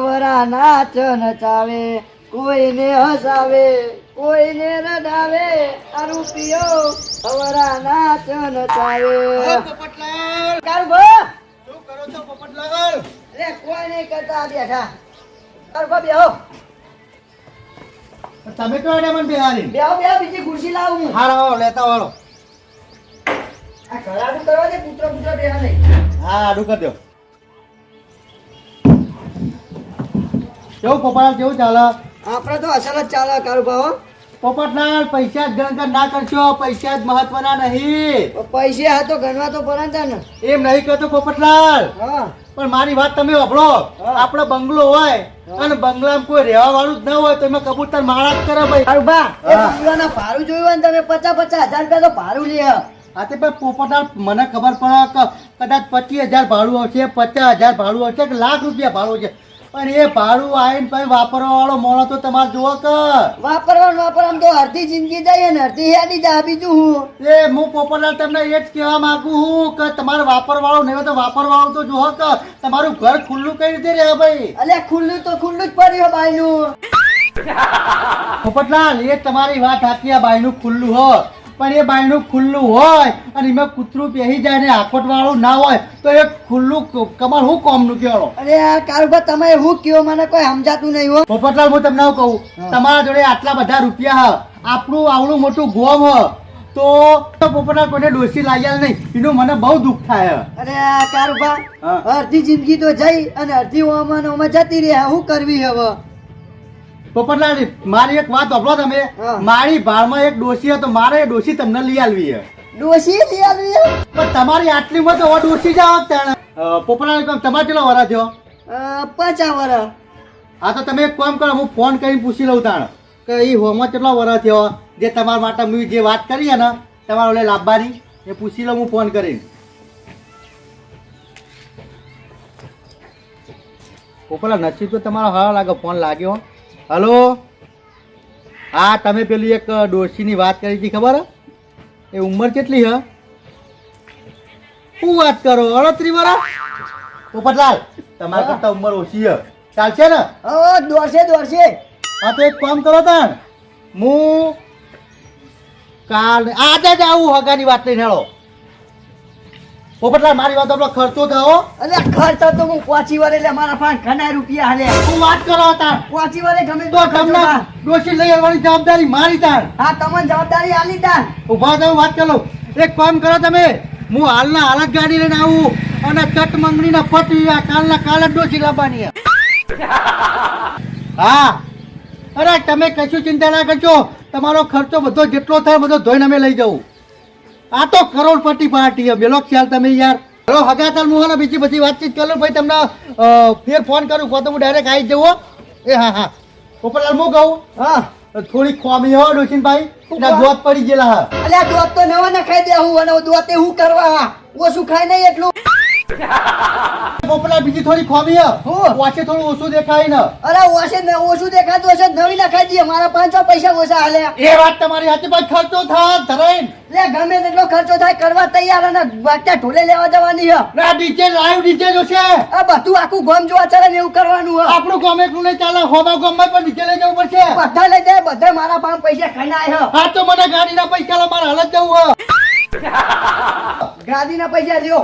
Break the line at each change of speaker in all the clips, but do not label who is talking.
અવરા નાચ નચાવે કોઈને હસાવે કોઈને રડાવે આ રૂપિયો અવરા નાચ નચાવે
પોપટલાલ.
કારું
શું કરો છો પોપટલાલ?
રે કોઈ નહીં કરતા બેઠા. બેહો.
તમે તો એને મને બિહારી
બેહો બેહો બીજી ખુરશી લાવું. હું
હારો લેતા વાળો
આ ઘરાડું કરવા દે કૂતરો કૂતરો બેહા નહીં.
હા આડું કરી દો. કેવું પોપટલાલ કેવું ચાલે?
આપણે તો અસલ જ ચાલે કારું ભા હો
પોપટલાલ પૈસા જ ગણતર ના કરશો પૈસા જ મહત્વના નહીં.
પૈસે હા તો ગણવા તો પડે ને
એમ નહીં કહેતો પોપટલાલ.
હા.
પણ મારી વાત તમે વાપરો. આપણો બંગલો હોય અને બંગલામાં કોઈ રહેવા વાળું જ ના હોય તો એમાં કબૂતર માળા જ કરે ભાઈ.
કારું ભા એ બંગલાના ભાડું જોયું હોય ને તમે પચાસ પચાસ હજાર રૂપિયા તો ભાડું લે.
હા તે ભાઈ પોપટલાલ મને ખબર પડે કદાચ પચીસ હજાર ભાડું આવશે પચાસ હજાર ભાડું આવશે કે લાખ રૂપિયા ભાડું છે પણ એ ભાડું આવીને પછી વાપરવા વાળો મોણો તો તમારે જુઓ કે.
વાપરવાનું વાપરવાનું તો અડધી જિંદગી જાય ને અડધી હેડી જાય બીજું હું?
એ હું પોપટલાલ તમને એ જ કહેવા માંગુ છું કે તમારે વાપરવાળો નહીં તો વાપરવાળો તો જુઓ કે. તમારું ઘર ખુલ્લું કઈ રીતે રહે ભાઈ?
અલ્યા ખુલ્લું તો ખુલ્લું જ પડ્યું બાયનું.
પોપટલાલ એ તમારી વાત સાચી આ બાયનું ખુલ્લું હોય પણ એ બાયણું ખુલ્લું હોય અને એમાં કૂતરું પહેરી જાય ને આખોટ વાળું ના હોય તો એ ખુલ્લું કમાલ હું કોમનું કહેવાનો
અરે યાર કારુભાઈ તમે હું કયો? મને કોઈ સમજાતું નહીં હોય
પોપટલાલ હું તમને કહું. તમારા જોડે આટલા બધા રૂપિયા હ આપણું આવડું મોટું ગોમ હ તો પોપટલાલ કોઈને ડોસી લાગ્યા નહીં. એનું મને બહુ દુઃખ થાય
અરે કારુભા અડધી જિંદગી તો જઈ અને અડધી ઓમાં ઓમાં જતી રહી. હું કરવી હવે?
પોપટલાલ મારી એક વાત વાપરો તમે. મારી ભાળમાં એક ડોસી હતો મારે એ ડોસી તમને લઈ આવવી છે.
ડોસી લઈ આવી હે?
પણ તમારી આટલી માં તો ડોસી જાવ તાણે. પોપટલાલ તમારે કેટલો વરા થયો?
પચાસ વરસ.
હા તો તમે એક કામ કરો હું ફોન કરીને પૂછી લઉં તાણ કે એ હોમાં કેટલો વરસ થયો? જે તમારા માટે મેં જે વાત કરી ને તમારા ઓલે લાભબારી એ પૂછી લઉં હું ફોન કરીને. પોપલા નસીબ તો તમારો હા લાગે ફોન લાગ્યો. હલો? હા તમે પેલી એક ડોશીની વાત કરી હતી ખબર? હે? એ ઉંમર કેટલી હ? શું વાત કરો? અડત્રી વર્ષ પોપટલાલ તમારા કરતા ઉંમર ઓછી હ. ચાલશે ને?
હા દોડશે દોડશે.
હા તો એક કામ કરો તાણ. હું કાલ આજે જ આવું હગાની વાત લઈને હેળો. પોપટલાલ મારી વાત આપણો ખર્ચો થયો?
અરે ખર્ચો તો હું પાછી વરે એટલે મારા પાસે ઘણા રૂપિયા હાલે.
હું વાત કરો તાર?
પહોંચી વરે ગમે
તો તમને દોષી લઈ આવવાની જવાબદારી મારી તાર.
હા તમને જવાબદારી આલી તાર.
ઊભા થાવ વાત કરો. એક કામ કરો તમે. હું હાલના હાલત ગાડી લઈને આવું અને ચટ મંગણીના પટી આ કાલના કાલ જ દોષી લાવવાની હા. અરે તમે કશું ચિંતા ના કરજો તમારો ખર્ચો બધો જેટલો થાય બધો ધોઈને અમે લઈ જવું. આ તો કરોડપતિ પાર્ટી મેલો ખ્યાલ તમે યાર. હલો હગાતલ મોહન બીજી બધી વાતચીત કરું ભાઈ તમને ફેર ફોન કરું કહો તો હું ડાયરેક્ટ આવી જવો એ હા હા. પોપરલાલ હું કહું?
હા.
થોડી ખોમી હો ડોશીનભાઈ. એના
કહો?
પડી ગયેલા હા.
અલ્યા દોત તો નવા ના ખાઈ દે હું અને દોતે હું કરવા? ઓછું ખાઈ નહીં એટલું.
પોપલા બીજી થોડી ખોમી? વાંચે થોડું ઓછું દેખાય ને.
અરે ઓછે ને ઓછું દેખાતું હશે નવી ના દઈએ. મારા પાંચ પૈસા ઓછા હાલે.
એ વાત તમારી હાથે ભાઈ ખર્ચો થાય ધરાઈ
લે ગમે તેટલો ખર્ચો થાય કરવા તૈયાર અને વાટ્યા ઢોલે લેવા જવાની છે
ના ડીજે લાઈવ ડીજે જોશે. છે
આ બધું આખું ગોમ જોવા ચાલે ને એવું કરવાનું હે.
આપણું ગામ એકલું નહીં ચાલે હોમા ગામમાં પણ ડીજે લઈ જવું પડશે.
બધા લઈ જાય બધા મારા પાંચ પૈસા ખાનાય હે.
હા તો મને ગાડીના પૈસા મારે હાલત જવું હે.
ગાડીના પૈસા લ્યો.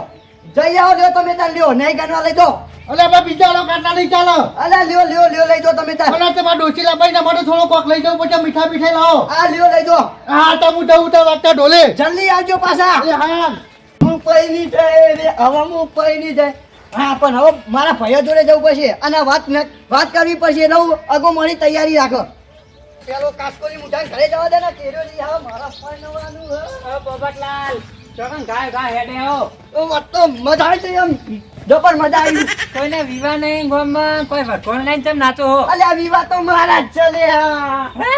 જઈ આવો લ્યો તમે તાર લ્યો નહીં ગણવા લઈ દો
અલે ભાઈ બીજા લો આટલા નહીં ચાલો.
અલે લ્યો લ્યો લ્યો લઈ દો તમે તાર
મને ડોસી ડોસીલા ભાઈ મને થોડો કોક લઈ જાવ પછી મીઠા મીઠાઈ લાવો.
આ લ્યો લઈ દો
હા તો હું જવું તો વાગતા ઢોલે.
જલ્દી આવજો પાછા.
એ હા.
હું પઈ નહીં જાય રે હવે હું પઈ નહીં જાય. હા પણ હવે મારા ભાઈઓ જોડે જવું પડશે અને વાત ન- વાત કરવી પડશે હું અગો મારી તૈયારી રાખો. પેલો કાસ્કોની મુઠાઈ ઘરે જવા દે ને કેરો લઈ આવો મારા પરણવાનું હે.
પોપટલાલ ચોકન ગાય ગાય હેડે આવો
તો વાત તો મજા આવી ગઈ એમ. જો મજા આવી.
કોઈને વિવાહ નહીં ગામમાં કોઈ વટોળ નહીં તેમ નાચો હો.
અલ્યા વિવાહ તો મારા જ છે લે હે?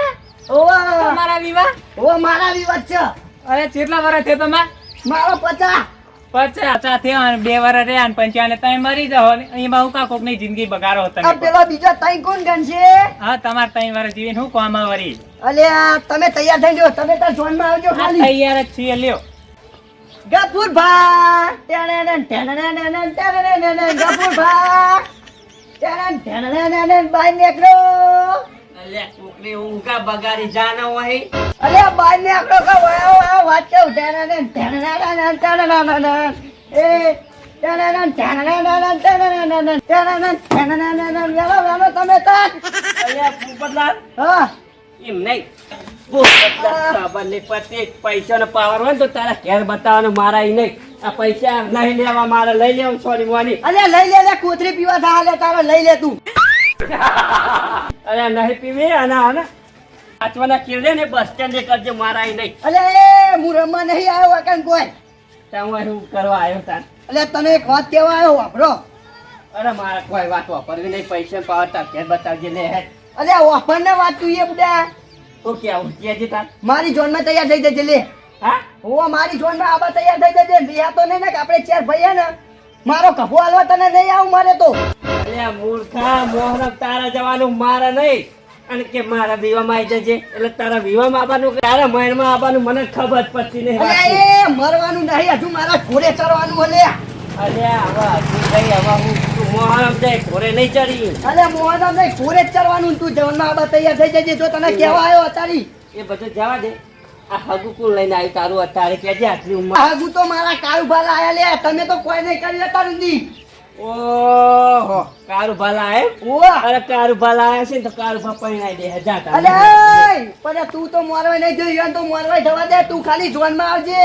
ઓવા.
તમારા વિવાહ?
ઓવા મારા વિવાહ છે.
અરે કેટલા વર્ષ થયો તમાર?
મારો પચા
પચાસ પચાસ થયા અને બે વર્ષ રહ્યા અને પંચાવન તમે મરી જાઓ. ને એમાં હું કા કોકની જિંદગી બગાડો તમે
પેલો બીજો તઈ કોણ ગણશે?
હા તમારે ત્રણ વર્ષ જીવીને હું કોમાં વરી?
અલ્યા તમે તૈયાર થઈ જાઓ. તમે તાર જોનમાં આવજો ખાલી.
તૈયાર જ છીએ લ્યો.
ગફુરભા ગફુરભા બાય નેકડો
અલે છોકરી ઊંઘા બગાડી જાનો હોય
અલે બાય નેકડો કા વાયો વાયો વાત કે ઉઠાના ઢણના ઢણના એ ઢણના ઢણના ઢણના ઢણના ઢણના ઢણના તમે તો.
એમ નહીં. નહીં પૈસાનો પાવર હોય ને તો તારા ઘેર બતાવવાનો મારા નહીં આ પૈસા નહીં લેવા મારે લઈ લેવા સોરી મોની
અલે લઈ લે કોથરી પીવા થા લે તારો લઈ લે તું.
અરે નહીં પીવી અને આને આચવાના કિલ્લે ને બસ સ્ટેન્ડે કરજે મારા નહીં.
એ હું રમવા નહીં આવ્યો વાકણ કોઈ?
ત્યાં હું શું કરવા આવ્યો તાર.
અરે તને એક વાત કહેવા આવ્યો વાપરો.
અરે મારા કોઈ વાત વાપરવી નહીં પૈસા પાવર તાર ઘેર બતાવજે લે.
અલે વાપર ને વાત તું એ બુડા
શું કેવું કેજે તાર.
મારી જોનમાં તૈયાર થઈ જજે લે.
હા?
હું મારી જોનમાં આબા તૈયાર થઈ જજે. રિયા તો નહીં ને કે આપણે ચાર ભાઈ ને મારો કફો હાલવા તને નહીં આવું મારે તો.
અલ્યા મૂર્ખા મોહરમ તારા જવાનું મારે નહીં. અને કે મારા વિવામાં આવી જજે. એટલે તારા વિવામાં આવવાનું કે તારા મહેરમાં આવવાનું મને ખબર પડતી નહીં
અલે એ મરવાનું નહીં. હજુ મારા ઘોડે ચડવાનું અલે.
અલ્યા હવે હજુ કઈ હવે હું તું મોહરમ જાય નહીં ચડી
અરે મોહન નહીં ઘોડે જ ચડવાનું તું આબા તૈયાર થઈ જજે જો તને કેવા આવ્યો અતારી.
એ બધું જવા દે. આ હગુ કોણ લઈને આવ્યું તારું અત્યારે કેજે આટલી ઉંમર?
તો મારા કારુભા લાયા લે તમે તો કોઈ નહીં કરી લેતા નથી
ઓહો કારું ભલા હે
ઓવા
અરે કારું ભાલા આવ્યા છે તો કારું ભા પરિણાઈ દે
હજા પણ તું તો મોરવાઈ નહીં જોઈ તો મોરવાઈ જવા દે તું ખાલી જોનમાં આવજે.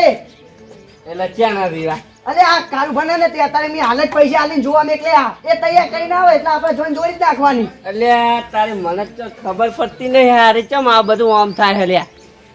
એટલે ક્યાં ના વિવાહ
અરે આ કારુભાને ને અત્યારે મેં હાલ જ પૈસા આલીને જોવા મેકલ્યા. એ તૈયાર કરીને આવે એટલે આપણે જોઈને જોડી જ નાખવાની.
અલ્યા તારી મને તો ખબર પડતી નહીં હારે ચમ આ બધું આમ થાય હલ્યા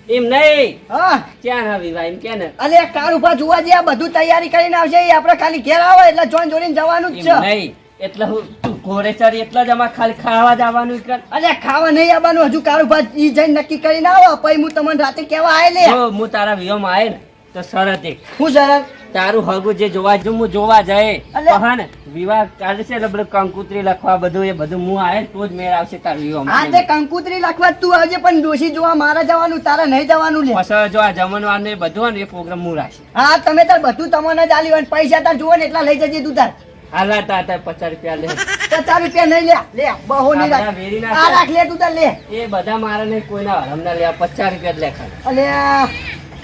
એમ નહીં?
હા.
ક્યાં આવી ભાઈ એમ કે ને?
અરે કારુભા જોવા જે આ બધું તૈયારી કરીને આવશે એ આપણે ખાલી ઘેર આવે એટલે જોઈને જોડીને જવાનું જ છે.
નહીં. એટલે હું તું ઘોડે ચડી એટલે જ અમારે ખાલી ખાવા જવાનું કર.
અરે ખાવા નહીં આવવાનું હજુ કારુભા ઈ જઈને નક્કી કરીને આવો. પછી હું તમને રાતે કેવા આય લે
જો હું તારા વિવામાં આવે ને તો શરત એક.
હું સરસ
તારું હગું જે જોવા જો હું જોવા જાય.
પહાણ
તો ને વિવાહ એટલે બધું કંકુતરી લખવા બધું એ બધું હું આવે તો જ મેળ આવશે તારું
હા તે કંકુત્રી લખવા તું આવજે પણ દોશી જોવા મારા જવાનું તારે નહીં જવાનું લે.
પછી જો આ જમવાનું ને એ બધું હોય ને એ પ્રોગ્રામ હું રાખશે.
હા તમે તાર બધું તમને જ આલ્યું અને પૈસા તાર જુઓ ને એટલા લઈ જજે તું તાર.
હાલા તા તાર પચાસ રૂપિયા લે.
પચાસ રૂપિયા નહીં લે લે બહુ નહીં રાખ. આ રાખ લે તું તાર લે.
એ બધા મારા નહીં કોઈના હરમના લેવા પચાસ રૂપિયા જ લે ખાલી
અલે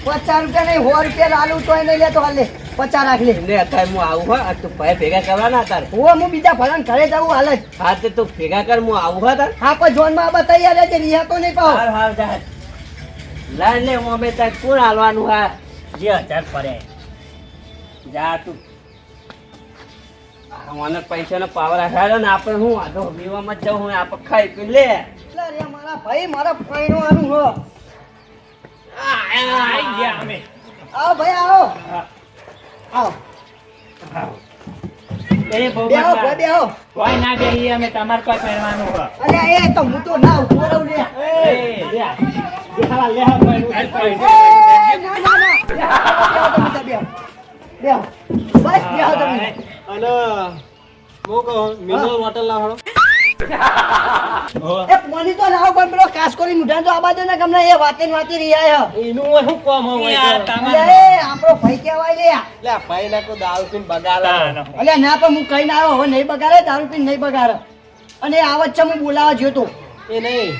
પચાસ રૂપિયા નહીં સો રૂપિયા લાલું તોય નહીં લેતો હાલ. લે પચાસ રાખ લે.
લે અત્યારે હું આવું હા. તું ભાઈ ભેગા કરવાના તારે?
હું હું બીજા ફલાણ ઘરે જવું હાલ જ.
હા તે તું ભેગા કર હું આવું હા તાર?
હા પણ જોનમાં આબા તૈયાર રહેજે રિયા તો નહીં પાવ.
હાર જા. લાય લે હું અમે તાર કોણ હાલવાનું હા? જે હજાર પડે જા તું. મને પૈસાનો પાવર આખાડ્યો ને આપણે હું વાંધો વિવામાં જ હું આપણે ખાઈ પી લે.
મારા ભાઈ મારા આનું હો.
આવી ગયા અમે
આવો હું
કહું મિનરલ વોટર લાવડો
એ પોની તો લાવો પણ પેલો કાસ કરી મુઢા તો આબાજો ને ગમને એ વાતે ને વાતે રહ્યા
એનું હોય શું કોમ હોય?
આ
તો?
એ આપણો ભાઈ કહેવાય લે
લે ભાઈ ના કોઈ દારૂ પીને બગાડે.
અલે ના. પણ હું કઈ ના આવ્યો હવે નહીં બગાડે દારૂ પીન નહીં બગાડે. અને એ વચ્ચે છે હું બોલાવા જ્યો તો.
એ નહીં.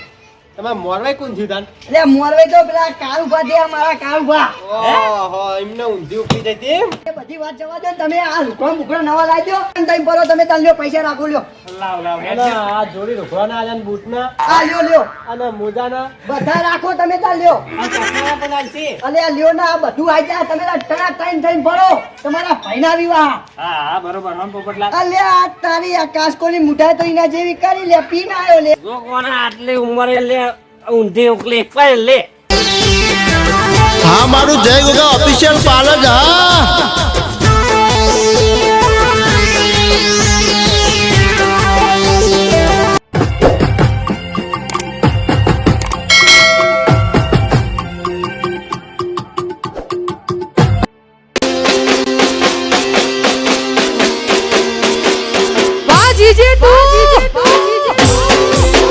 તમે મોરવાઈ કોણ થયું તાન?
એટલે મોરવે તો પેલા કારુભા છે આ મારા કારુભા
ઓહો એમને ઊંધી ઉપડી જતી એમ?
બધી વાત જવા દો તમે આ લુકડો મુકડો નવા લાવી દો. તમે ભરો તમે તાર લ્યો પૈસા રાખો લ્યો.
લાવ, લાવ,
આ જોડી રૂખવાના આલ્યા ને બૂટના?
આ લ્યો લ્યો.
અને મોજાના?
બધા રાખો તમે તાર લ્યો.
આ ચશ્મા પણ આલશે.
અલે આ લ્યો ના આ બધું આઈ જાય તમે ટણા ટાઈમ થઈને ભરો. તમારા ભાઈના વિવાહ.
હા હા બરોબર હમ પોપટલાલ
અલે આ તારી આકાશ કાસ્કોની મુઠાઈ તો એના જેવી કરી લે પીને આવ્યો લે.
જો કોને આટલી ઉંમરે લે ઊંધી લે.
હા મારું જય ગોગા ઓફિશિયલ પાર્લર હા.